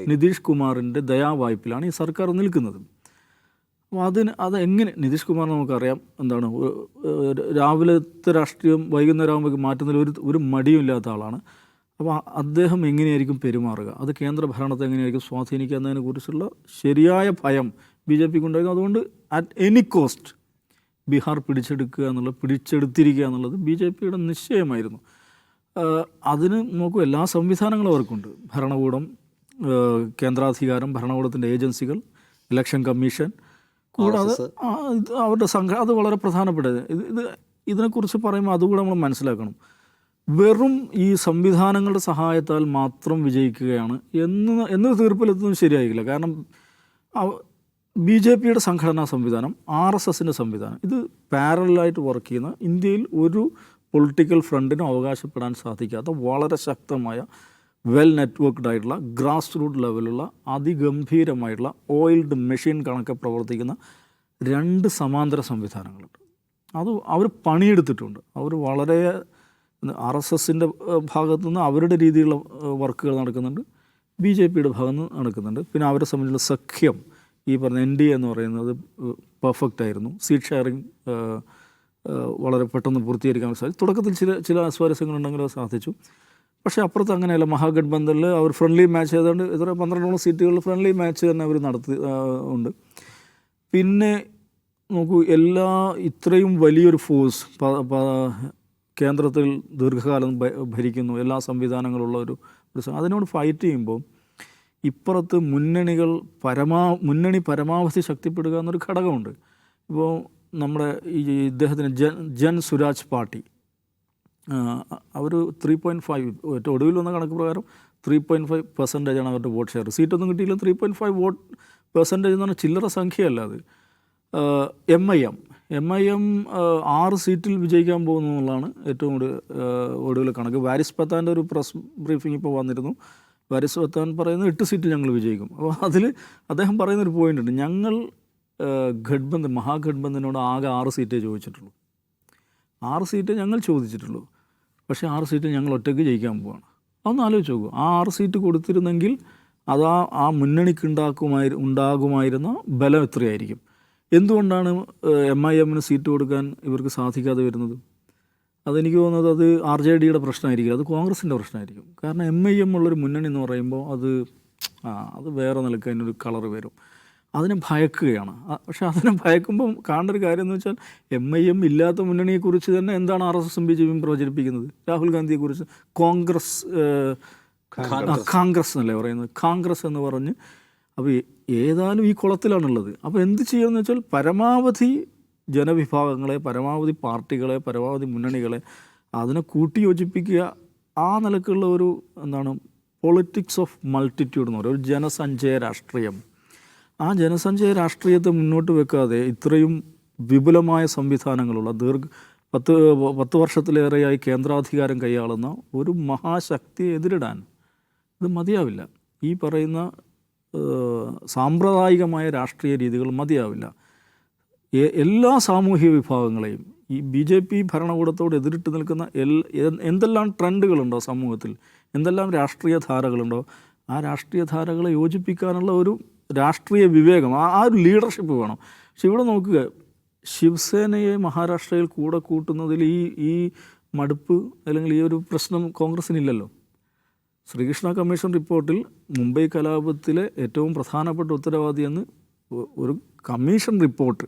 നിതീഷ് കുമാറിന്റെ ദയാവായ്പിലാണ് ഈ സർക്കാർ നിൽക്കുന്നത്. അപ്പോൾ അതിന് അത് എങ്ങനെ നിതീഷ് കുമാർ നമുക്കറിയാം എന്താണ് രാവിലത്തെ രാഷ്ട്രീയം വൈകുന്നേരം ആകുമ്പോൾ മാറ്റുന്നതിൽ ഒരു ഒരു മടിയും ഇല്ലാത്ത ആളാണ്. അപ്പോൾ അദ്ദേഹം എങ്ങനെയായിരിക്കും പെരുമാറുക? അത് കേന്ദ്ര ഭരണത്തെ എങ്ങനെയായിരിക്കും സ്വാധീനിക്കുക എന്നതിനെ കുറിച്ചുള്ള ശരിയായ ഭയം ബി ജെ പിക്ക് ഉണ്ടായിരുന്നു. അതുകൊണ്ട് അറ്റ് എനി കോസ്റ്റ് ബീഹാർ പിടിച്ചെടുക്കുക എന്നുള്ള പിടിച്ചെടുത്തിരിക്കുക എന്നുള്ളത് ബി ജെ പിയുടെ നിശ്ചയമായിരുന്നു. അതിന് നോക്കൂ എല്ലാ സംവിധാനങ്ങളും അവർക്കുണ്ട്. ഭരണകൂടം കേന്ദ്രാധികാരം ഭരണകൂടത്തിന്റെ ഏജൻസികൾ ഇലക്ഷൻ കമ്മീഷൻ കൂടാതെ അവരുടെ സംഘ അത് വളരെ പ്രധാനപ്പെട്ടത്. ഇത് ഇത് ഇതിനെക്കുറിച്ച് പറയുമ്പോൾ അതുകൂടെ നമ്മൾ മനസ്സിലാക്കണം. വെറും ഈ സംവിധാനങ്ങളുടെ സഹായത്താൽ മാത്രം വിജയിക്കുകയാണ് എന്ന് എന്നൊരു തീർപ്പിലെത്തുന്നത് ശരിയായില്ല. കാരണം ബി ജെ പിയുടെ സംഘടനാ സംവിധാനം ആർ എസ് എസിന്റെ സംവിധാനം ഇത് പാരലായിട്ട് വർക്ക് ചെയ്യുന്ന ഇന്ത്യയിൽ ഒരു പൊളിറ്റിക്കൽ ഫ്രണ്ടിനും അവകാശപ്പെടാൻ സാധിക്കാത്ത വളരെ ശക്തമായ വെൽ നെറ്റ്വർക്ക്ഡ് ആയിട്ടുള്ള ഗ്രാസ് റൂട്ട് ലെവലുള്ള അതിഗംഭീരമായിട്ടുള്ള ഓയിൽഡ് മെഷീൻ കണക്കെ പ്രവർത്തിക്കുന്ന രണ്ട് സമാന്തര സംവിധാനങ്ങളുണ്ട്. അത് അവർ പണിയെടുത്തിട്ടുണ്ട്. അവർ വളരെ ആർ എസ് എസിന്റെ ഭാഗത്തു നിന്ന് അവരുടെ രീതിയിലുള്ള വർക്കുകൾ നടക്കുന്നുണ്ട്. ബി ജെ പിയുടെ ഭാഗത്ത് നിന്ന് നടക്കുന്നുണ്ട്. പിന്നെ അവരെ സംബന്ധിച്ചുള്ള സഖ്യം ഈ പറഞ്ഞ എൻ ഡി എന്ന് പറയുന്നത് പെർഫെക്റ്റ് ആയിരുന്നു. സീറ്റ് ഷെയറിങ് വളരെ പെട്ടെന്ന് പൂർത്തീകരിക്കാൻ സാധിച്ചു. തുടക്കത്തിൽ ചില ചില അസ്വാരസ്യങ്ങളുണ്ടെങ്കിലും സാധിച്ചു. പക്ഷേ അപ്പുറത്ത് അങ്ങനെയല്ല. മഹാഗഡ്ബന്ധനിൽ അവർ ഫ്രണ്ട്ലി മാച്ച് ചെയ്തുകൊണ്ട് ഇത്ര പന്ത്രണ്ടോളം സീറ്റുകളിൽ ഫ്രണ്ട്ലി മാച്ച് തന്നെ അവർ നടത്തി ഉണ്ട്. പിന്നെ നോക്കൂ എല്ലാ ഇത്രയും വലിയൊരു ഫോഴ്സ് കേന്ദ്രത്തിൽ ദീർഘകാലം ഭരിക്കുന്നു. എല്ലാ സംവിധാനങ്ങളുള്ള ഒരു അതിനോട് ഫൈറ്റ് ചെയ്യുമ്പോൾ ഇപ്പുറത്ത് മുന്നണികൾ പരമാ മുന്നണി പരമാവധി ശക്തിപ്പെടുക എന്നൊരു ഘടകമുണ്ട്. ഇപ്പോൾ നമ്മുടെ ഈ ഇദ്ദേഹത്തിന് ജൻ ജൻ സുരാജ് പാർട്ടി അവർ ത്രീ പോയിന്റ് ഫൈവ് ഒടുവിൽ വന്ന കണക്ക് പ്രകാരം ത്രീ പോയിന്റ് ഫൈവ് പെർസെന്റേജ് ആണ് അവരുടെ വോട്ട് ഷെയർ. സീറ്റൊന്നും കിട്ടിയില്ല. Three point five vote percentage എന്ന് പറഞ്ഞാൽ ചില്ലറ സംഖ്യയല്ല അത്. M I M M I M ആറ് സീറ്റിൽ വിജയിക്കാൻ പോകുന്നു എന്നുള്ളതാണ് ഏറ്റവും ഒടുവിൽ കണക്ക്. വാരിസ് പത്താന്റെ ഒരു പ്രസ് ബ്രീഫിംഗ് ഇപ്പോൾ വന്നിരുന്നു. വാരിസ് പത്താൻ പറയുന്നത് എട്ട് സീറ്റിൽ ഞങ്ങൾ വിജയിക്കും. അപ്പോൾ അതിൽ അദ്ദേഹം പറയുന്നൊരു പോയിന്റ് ഉണ്ട്. ഞങ്ങൾ ഗഡ്ബന്ധൻ മഹാഗഡ്ബന്ധനോട് ആകെ ആറ് സീറ്റേ ചോദിച്ചിട്ടുള്ളൂ. ആറ് സീറ്റ് ഞങ്ങൾ ചോദിച്ചിട്ടുള്ളൂ. പക്ഷേ ആറ് സീറ്റ് ഞങ്ങൾ ഒറ്റയ്ക്ക് ജയിക്കാൻ പോവാണ്. അതൊന്ന് ആലോചിച്ച് നോക്കൂ. ആ ആറ് സീറ്റ് കൊടുത്തിരുന്നെങ്കിൽ അത് ആ ആ മുന്നണിക്ക് ഉണ്ടാക്കുമായി ഉണ്ടാകുമായിരുന്ന ബലം എത്രയായിരിക്കും? എന്തുകൊണ്ടാണ് എം ഐ എമ്മിന് സീറ്റ് കൊടുക്കാൻ ഇവർക്ക് സാധിക്കാതെ വരുന്നത്? അതെനിക്ക് തോന്നുന്നത് അത് ആർ ജെ ഡിയുടെ പ്രശ്നമായിരിക്കും അത് കോൺഗ്രസിന്റെ പ്രശ്നമായിരിക്കും. കാരണം എം ഐ എം ഉള്ളൊരു മുന്നണി എന്ന് പറയുമ്പോൾ അത് ആ അത് വേറെ നിലയ്ക്ക് അതിനൊരു കളർ വരും. അതിനെ ഭയക്കുകയാണ്. പക്ഷെ അതിനെ ഭയക്കുമ്പം കാണേണ്ട ഒരു കാര്യം എന്ന് വെച്ചാൽ എം ഐ എം ഇല്ലാത്ത മുന്നണിയെക്കുറിച്ച് തന്നെ എന്താണ് ആർ എസ് എസും ബി ജെ പിയും പ്രചരിപ്പിക്കുന്നത്? രാഹുൽ ഗാന്ധിയെക്കുറിച്ച് കോൺഗ്രസ്. കോൺഗ്രസ് എന്നല്ലേ പറയുന്നത്? കോൺഗ്രസ് എന്ന് പറഞ്ഞ് അപ്പോൾ ഏതായാലും ഈ കുളത്തിലാണുള്ളത്. അപ്പോൾ എന്ത് ചെയ്യുമെന്ന് വെച്ചാൽ പരമാവധി ജനവിഭാഗങ്ങളെ പരമാവധി പാർട്ടികളെ പരമാവധി മുന്നണികളെ അതിനെ കൂട്ടിയോജിപ്പിക്കുക. ആ നിലക്കുള്ള ഒരു എന്താണ് പൊളിറ്റിക്സ് ഓഫ് മൾട്ടിറ്റ്യൂഡ് എന്ന് പറയുക ഒരു ജനസഞ്ചയ രാഷ്ട്രീയം. ആ ജനസഞ്ചയ രാഷ്ട്രീയത്തെ മുന്നോട്ട് വെക്കാതെ ഇത്രയും വിപുലമായ സംവിധാനങ്ങളുള്ള ദീർഘ പത്ത് പത്ത് വർഷത്തിലേറെയായി കേന്ദ്രാധികാരം കൈയാളുന്ന ഒരു മഹാശക്തിയെ എതിരിടാൻ ഇത് മതിയാവില്ല. ഈ പറയുന്ന സാമ്പ്രദായികമായ രാഷ്ട്രീയ രീതികൾ മതിയാവില്ല. എല്ലാ സാമൂഹിക വിഭാഗങ്ങളെയും ഈ ബി ജെ പി ഭരണകൂടത്തോട് എതിരിട്ട് നിൽക്കുന്ന എൽ എന്തെല്ലാം ട്രെൻഡുകളുണ്ടോ സമൂഹത്തിൽ? എന്തെല്ലാം രാഷ്ട്രീയ ധാരകളുണ്ടോ? ആ രാഷ്ട്രീയ ധാരകളെ യോജിപ്പിക്കാനുള്ള ഒരു രാഷ്ട്രീയ വിവേകം ആ ഒരു ലീഡർഷിപ്പ് വേണം. പക്ഷെ ഇവിടെ നോക്കുക ശിവസേനയെ മഹാരാഷ്ട്രയിൽ കൂടെ കൂട്ടുന്നതിൽ ഈ ഈ മടുപ്പ് അല്ലെങ്കിൽ ഈ ഒരു പ്രശ്നം കോൺഗ്രസിനില്ലല്ലോ ശ്രീകൃഷ്ണ കമ്മീഷൻ റിപ്പോർട്ടിൽ മുംബൈ കലാപത്തിലെ ഏറ്റവും പ്രധാനപ്പെട്ട ഉത്തരവാദിയെന്ന് ഒരു കമ്മീഷൻ റിപ്പോർട്ട്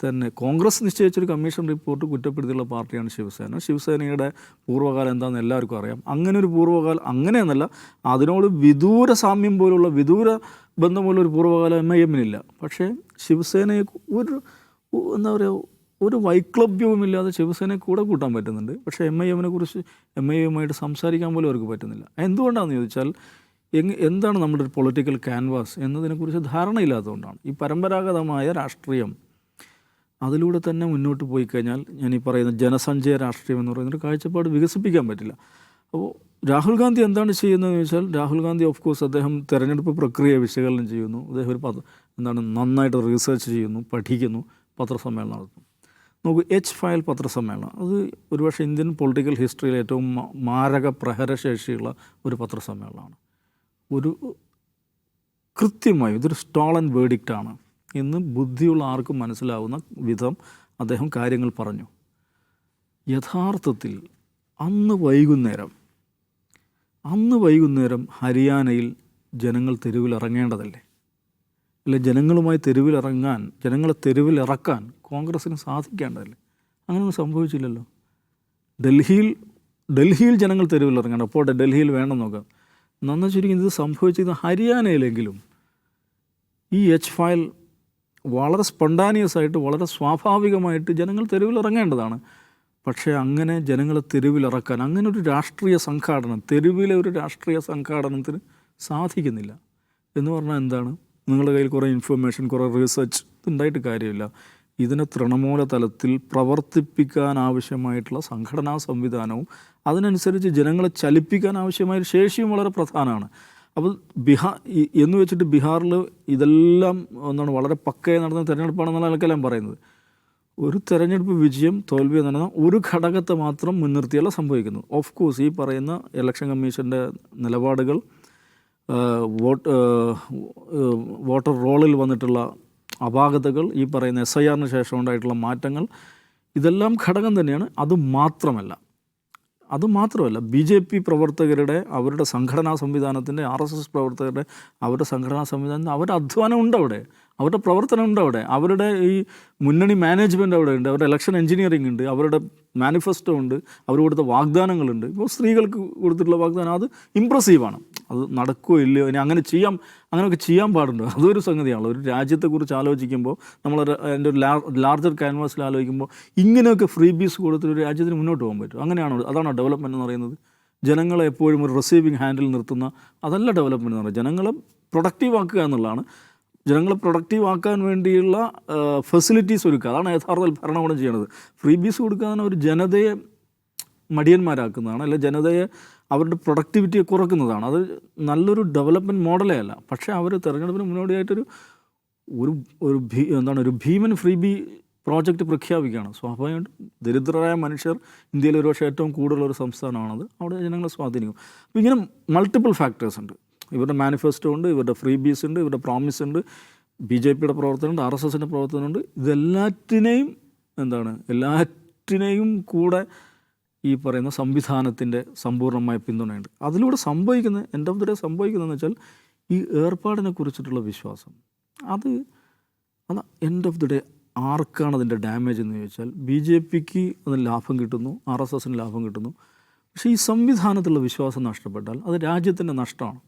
തന്നെ കോൺഗ്രസ് നിശ്ചയിച്ചൊരു കമ്മീഷൻ റിപ്പോർട്ട് കുറ്റപ്പെടുത്തിയുള്ള പാർട്ടിയാണ് ശിവസേന. ശിവസേനയുടെ പൂർവകാലം എന്താണെന്ന് എല്ലാവർക്കും അറിയാം. അങ്ങനെ ഒരു പൂർവകാലം അങ്ങനെയെന്നല്ല അതിനോട് വിദൂര സാമ്യം പോലുള്ള വിദൂര ബന്ധമുള്ള ഒരു പൂർവകാലം എം ഐ എമ്മിനില്ല. പക്ഷേ ശിവസേനയെ ഒരു എന്താ പറയുക ഒരു വൈക്ലഭ്യവുമില്ലാതെ ശിവസേനയെ കൂടെ കൂട്ടാൻ പറ്റുന്നുണ്ട്. പക്ഷേ എം ഐ എമ്മിനെ കുറിച്ച് എം ഐ എമ്മുമായിട്ട് സംസാരിക്കാൻ പോലും അവർക്ക് പറ്റുന്നില്ല. എന്തുകൊണ്ടാണെന്ന് ചോദിച്ചാൽ എന്താണ് നമ്മുടെ ഒരു പൊളിറ്റിക്കൽ ക്യാൻവാസ് എന്നതിനെക്കുറിച്ച് ധാരണയില്ലാത്തതുകൊണ്ടാണ്. ഈ പരമ്പരാഗതമായ രാഷ്ട്രീയം അതിലൂടെ തന്നെ മുന്നോട്ട് പോയി കഴിഞ്ഞാൽ ഞാൻ ഈ പറയുന്ന ജനസഞ്ചയ രാഷ്ട്രീയം എന്ന് പറയുന്ന ഒരു കാഴ്ചപ്പാട് വികസിപ്പിക്കാൻ പറ്റില്ല. അപ്പോൾ രാഹുൽ ഗാന്ധി എന്താണ് ചെയ്യുന്നതെന്ന് ചോദിച്ചാൽ രാഹുൽ ഗാന്ധി ഓഫ് കോഴ്സ് അദ്ദേഹം തെരഞ്ഞെടുപ്പ് പ്രക്രിയ വിശകലനം ചെയ്യുന്നു. അദ്ദേഹം ഒരു എന്താണ് നന്നായിട്ട് റീസെർച്ച് ചെയ്യുന്നു പഠിക്കുന്നു പത്രസമ്മേളനം നടത്തുന്നു. നോക്കൂ എച്ച് ഫയൽ പത്രസമ്മേളനം. അത് ഒരുപക്ഷെ ഇന്ത്യൻ പൊളിറ്റിക്കൽ ഹിസ്റ്ററിയിൽ ഏറ്റവും മാരക പ്രഹരശേഷിയുള്ള ഒരു പത്രസമ്മേളനമാണ്. ഒരു കൃത്യമായി ഇതൊരു സ്റ്റോളൻ വേഡിക്റ്റാണ് എന്ന് ബുദ്ധിയുള്ള ആർക്കും മനസ്സിലാവുന്ന വിധം അദ്ദേഹം കാര്യങ്ങൾ പറഞ്ഞു. യഥാർത്ഥത്തിൽ അന്ന് വൈകുന്നേരം അന്ന് വൈകുന്നേരം ഹരിയാനയിൽ ജനങ്ങൾ തെരുവിൽ ഇറങ്ങേണ്ടതല്ലേ? അല്ലെ ജനങ്ങളുമായി തെരുവിലിറങ്ങാൻ ജനങ്ങളെ തെരുവിലിറക്കാൻ കോൺഗ്രസ്സിന് സാധിക്കേണ്ടതല്ലേ? അങ്ങനെയൊന്നും സംഭവിച്ചില്ലല്ലോ. ഡൽഹിയിൽ ഡൽഹിയിൽ ജനങ്ങൾ തെരുവിലിറങ്ങണം. അപ്പോൾ ഡൽഹിയിൽ വേണം നോക്കാം. നന്ന ചുരുങ്ങി ഇത് സംഭവിച്ചത് ഹരിയാനയിലെങ്കിലും ഈ എച്ച് ഫയൽ വളരെ സ്പോണ്ടാനിയസ് ആയിട്ട് വളരെ സ്വാഭാവികമായിട്ട് ജനങ്ങൾ തെരുവിലിറങ്ങേണ്ടതാണ്. പക്ഷേ അങ്ങനെ ജനങ്ങളെ തെരുവിലിറക്കാൻ അങ്ങനെ ഒരു രാഷ്ട്രീയ സംഘാടനം തെരുവിലെ ഒരു രാഷ്ട്രീയ സംഘാടനത്തിന് സാധിക്കുന്നില്ല. എന്ന് പറഞ്ഞാൽ എന്താണ്? നിങ്ങളുടെ കയ്യിൽ കുറേ ഇൻഫർമേഷൻ കുറേ റിസർച്ച് ഉണ്ടായിട്ട് കാര്യമില്ല. ഇതിനെ തൃണമൂല തലത്തിൽ പ്രവർത്തിപ്പിക്കാൻ ആവശ്യമായിട്ടുള്ള സംഘടനാ സംവിധാനവും അതിനനുസരിച്ച് ജനങ്ങളെ ചലിപ്പിക്കാൻ ആവശ്യമായ ശേഷിയും വളരെ പ്രധാനമാണ്. അപ്പോൾ ബിഹാർ എന്ന് വെച്ചിട്ട് ബീഹാറിൽ ഇതെല്ലാം എന്താണ് വളരെ പക്കയായി നടന്ന തിരഞ്ഞെടുപ്പാണെന്നുള്ള ആൾക്കെല്ലാം പറയുന്നത്. ഒരു തെരഞ്ഞെടുപ്പ് വിജയം തോൽവി എന്ന് ഒരു ഘടകത്തെ മാത്രം മുൻനിർത്തിയല്ല സംഭവിക്കുന്നത്. ഓഫ് കോഴ്സ് ഈ പറയുന്ന ഇലക്ഷൻ കമ്മീഷന്റെ നിലപാടുകൾ വോട്ട് വോട്ടർ റോളിൽ വന്നിട്ടുള്ള അപാകതകൾ ഈ പറയുന്ന എസ് ഐ ആറിന് ശേഷം ഉണ്ടായിട്ടുള്ള മാറ്റങ്ങൾ ഇതെല്ലാം ഘടകം തന്നെയാണ്. അത് മാത്രമല്ല അത് മാത്രമല്ല ബി ജെ പി പ്രവർത്തകരുടെ അവരുടെ സംഘടനാ സംവിധാനത്തിന്റെ ആർ എസ് എസ് പ്രവർത്തകരുടെ അവരുടെ സംഘടനാ സംവിധാനത്തിന്റെ അവരുടെ അധ്വാനം ഉണ്ട് അവിടെ. അവരുടെ പ്രവർത്തനം ഉണ്ട് അവിടെ. അവരുടെ ഈ മുന്നണി മാനേജ്മെന്റ് അവിടെ ഉണ്ട്. അവരുടെ ഇലക്ഷൻ എഞ്ചിനീയറിംഗ് ഉണ്ട്. അവരുടെ മാനിഫെസ്റ്റോ ഉണ്ട്. അവർ കൊടുത്ത വാഗ്ദാനങ്ങളുണ്ട്. ഇപ്പോൾ സ്ത്രീകൾക്ക് കൊടുത്തിട്ടുള്ള വാഗ്ദാനം അത് ഇമ്പ്രസീവാണ് അത് നടക്കുകയോ ഇല്ലയോ? ഇനി അങ്ങനെ ചെയ്യാം അങ്ങനെയൊക്കെ ചെയ്യാൻ പാടുണ്ടോ. അതൊരു സംഗതിയാണല്ലോ. ഒരു രാജ്യത്തെക്കുറിച്ച് ആലോചിക്കുമ്പോൾ നമ്മൾ അതിന്റെ ഒരു ലാർജർ ക്യാൻവാസിൽ ആലോചിക്കുമ്പോൾ ഇങ്ങനെയൊക്കെ ഫ്രീ ബീസ് കൊടുത്തിട്ട് ഒരു രാജ്യത്തിന് മുന്നോട്ട് പോകാൻ പറ്റും. അങ്ങനെയാണോ? അതാണോ ഡെവലപ്മെന്റ് എന്ന് പറയുന്നത്? ജനങ്ങളെ എപ്പോഴും ഒരു റിസീവിങ് ഹാൻഡിൽ നിർത്തുന്ന അതല്ല ഡെവലപ്മെന്റ് എന്ന് പറയുന്നത്. ജനങ്ങളെ പ്രൊഡക്റ്റീവ് ആക്കുക എന്നുള്ളതാണ്. ജനങ്ങളെ പ്രൊഡക്റ്റീവ് ആക്കാൻ വേണ്ടിയുള്ള ഫെസിലിറ്റീസ് ഒരുക്കുക. അതാണ് യഥാർത്ഥത്തിൽ ഭരണകൂടം ചെയ്യുന്നത് ഫ്രീ ബീസ് കൊടുക്കുക ഒരു ജനതയെ മടിയന്മാരാക്കുന്നതാണ്. അല്ലെ ജനതയെ അവരുടെ പ്രൊഡക്ടിവിറ്റിയെ കുറക്കുന്നതാണ്. അത് നല്ലൊരു ഡെവലപ്മെന്റ് മോഡലേ അല്ല. പക്ഷേ അവർ തിരഞ്ഞെടുപ്പിന് മുന്നോടിയായിട്ടൊരു ഒരു ഒരു ഭീ എന്താണ് ഒരു ഭീമൻ ഫ്രീ ബി പ്രോജക്റ്റ് പ്രഖ്യാപിക്കുകയാണ്. സ്വാഭാവികമായിട്ടും ദരിദ്രരായ മനുഷ്യർ ഇന്ത്യയിൽ ഒരുപക്ഷെ ഏറ്റവും കൂടുതലൊരു സംസ്ഥാനമാണത്. അവിടെ ജനങ്ങളെ സ്വാധീനിക്കും. അപ്പോൾ ഇങ്ങനെ മൾട്ടിപ്പിൾ ഫാക്ടേഴ്സ് ഉണ്ട്. ഇവരുടെ മാനിഫെസ്റ്റോ ഉണ്ട് ഇവരുടെ ഫ്രീ ബീസ് ഉണ്ട് ഇവരുടെ പ്രോമിസ് ഉണ്ട് ബി ജെ പിയുടെ പ്രവർത്തനമുണ്ട് ആർ എസ് എസിന്റെ പ്രവർത്തനമുണ്ട് ഇതെല്ലാറ്റിനെയും എന്താണ് എല്ലാറ്റിനെയും കൂടെ ഈ പറയുന്ന സംവിധാനത്തിന്റെ സമ്പൂർണമായ പിന്തുണയുണ്ട്. അതിലൂടെ സംഭവിക്കുന്ന എന്റെ ഡേ സംഭവിക്കുന്നതെന്ന് വെച്ചാൽ ഈ ഏർപ്പാടിനെ കുറിച്ചിട്ടുള്ള വിശ്വാസം. അത് അത് എൻഡ് ഓഫ് ദി ഡേ ആർക്കാണ് അതിന്റെ ഡാമേജ് എന്ന് ചോദിച്ചാൽ ബി ജെ പിക്ക് അതിന് ലാഭം കിട്ടുന്നു ആർ എസ് എസിന് ലാഭം കിട്ടുന്നു. പക്ഷേ ഈ സംവിധാനത്തിലുള്ള വിശ്വാസം നഷ്ടപ്പെട്ടാൽ അത് രാജ്യത്തിന്റെ നഷ്ടമാണ്.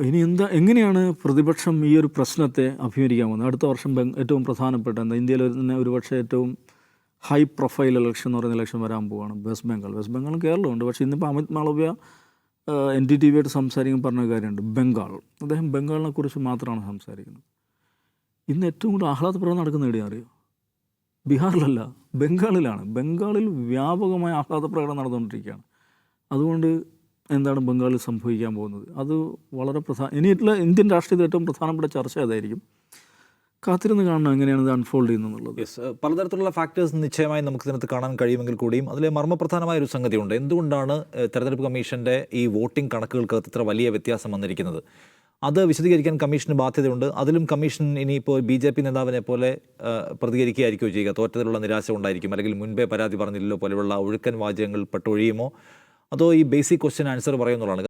ഇനി എന്താ എങ്ങനെയാണ് പ്രതിപക്ഷം ഈ ഒരു പ്രശ്നത്തെ അഭിമുഖീകരിക്കാൻ പോകുന്നത്? അടുത്ത വർഷം ഏറ്റവും പ്രധാനപ്പെട്ട എന്താ ഇന്ത്യയിൽ തന്നെ ഒരുപക്ഷെ ഏറ്റവും ഹൈ പ്രൊഫൈൽ ഇലക്ഷൻ എന്ന് പറയുന്ന ഇലക്ഷൻ വരാൻ പോവുകയാണ് വെസ്റ്റ് ബംഗാൾ വെസ്റ്റ് ബംഗാളും കേരളമുണ്ട്. പക്ഷേ ഇന്നിപ്പോൾ Amit Malviya N D T വിയായിട്ട് സംസാരിക്കുമ്പോൾ പറഞ്ഞ കാര്യമുണ്ട്. ബംഗാൾ അദ്ദേഹം ബംഗാളിനെ കുറിച്ച് മാത്രമാണ് സംസാരിക്കുന്നത്. ഇന്ന് ഏറ്റവും കൂടുതൽ ആഹ്ലാദപ്രവം നടക്കുന്ന എവിടെയാ അറിയോ? ബീഹാറിലല്ല. ബംഗാളിലാണ് ബംഗാളിൽ വ്യാപകമായ ആഹ്ലാദ പ്രകടനം നടന്നുകൊണ്ടിരിക്കുകയാണ്. അതുകൊണ്ട് എന്താണ് ബംഗാളിൽ സംഭവിക്കാൻ പോകുന്നത്? അത് വളരെ പ്രധാന ഇനിയിട്ടുള്ള ഇന്ത്യൻ രാഷ്ട്രീയത്തിൽ ഏറ്റവും പ്രധാനപ്പെട്ട ചർച്ച അതായിരിക്കും. കാത്തിരുന്ന് കാണണം? എങ്ങനെയാണ് ഇത് അൺഫോൾഡ് ചെയ്യുന്നത് യെസ് പലതരത്തിലുള്ള ഫാക്ടേഴ്സ് നിശ്ചയമായി നമുക്ക് ഇതിനകത്ത് കാണാൻ കഴിയുമെങ്കിൽ കൂടിയും അതിലെ മർമ്മപ്രധാനമായ ഒരു സംഗതിയുണ്ട്. എന്തുകൊണ്ടാണ് തെരഞ്ഞെടുപ്പ് കമ്മീഷന്റെ ഈ വോട്ടിംഗ് കണക്കുകൾക്ക് ഇത്ര വലിയ വ്യത്യാസം വന്നിരിക്കുന്നത്? അത് വിശദീകരിക്കാൻ കമ്മീഷന് ബാധ്യതയുണ്ട്. അതിലും കമ്മീഷൻ ഇനിയിപ്പോൾ ബി ജെ പി നേതാവിനെ പോലെ പ്രതികരിക്കുകയായിരിക്കുമോ ചെയ്യുക. തോറ്റത്തിലുള്ള നിരാശ ഉണ്ടായിരിക്കും അല്ലെങ്കിൽ മുൻപേ പരാതി പറഞ്ഞില്ലല്ലോ പോലെയുള്ള ഒഴുക്കൻ വാചകങ്ങൾ പെട്ടൊഴിയുമോ? അതോ ഈ ബേസിക് ക്വസ്റ്റ്യൻ ആൻസർ പറയുന്നതാണ്.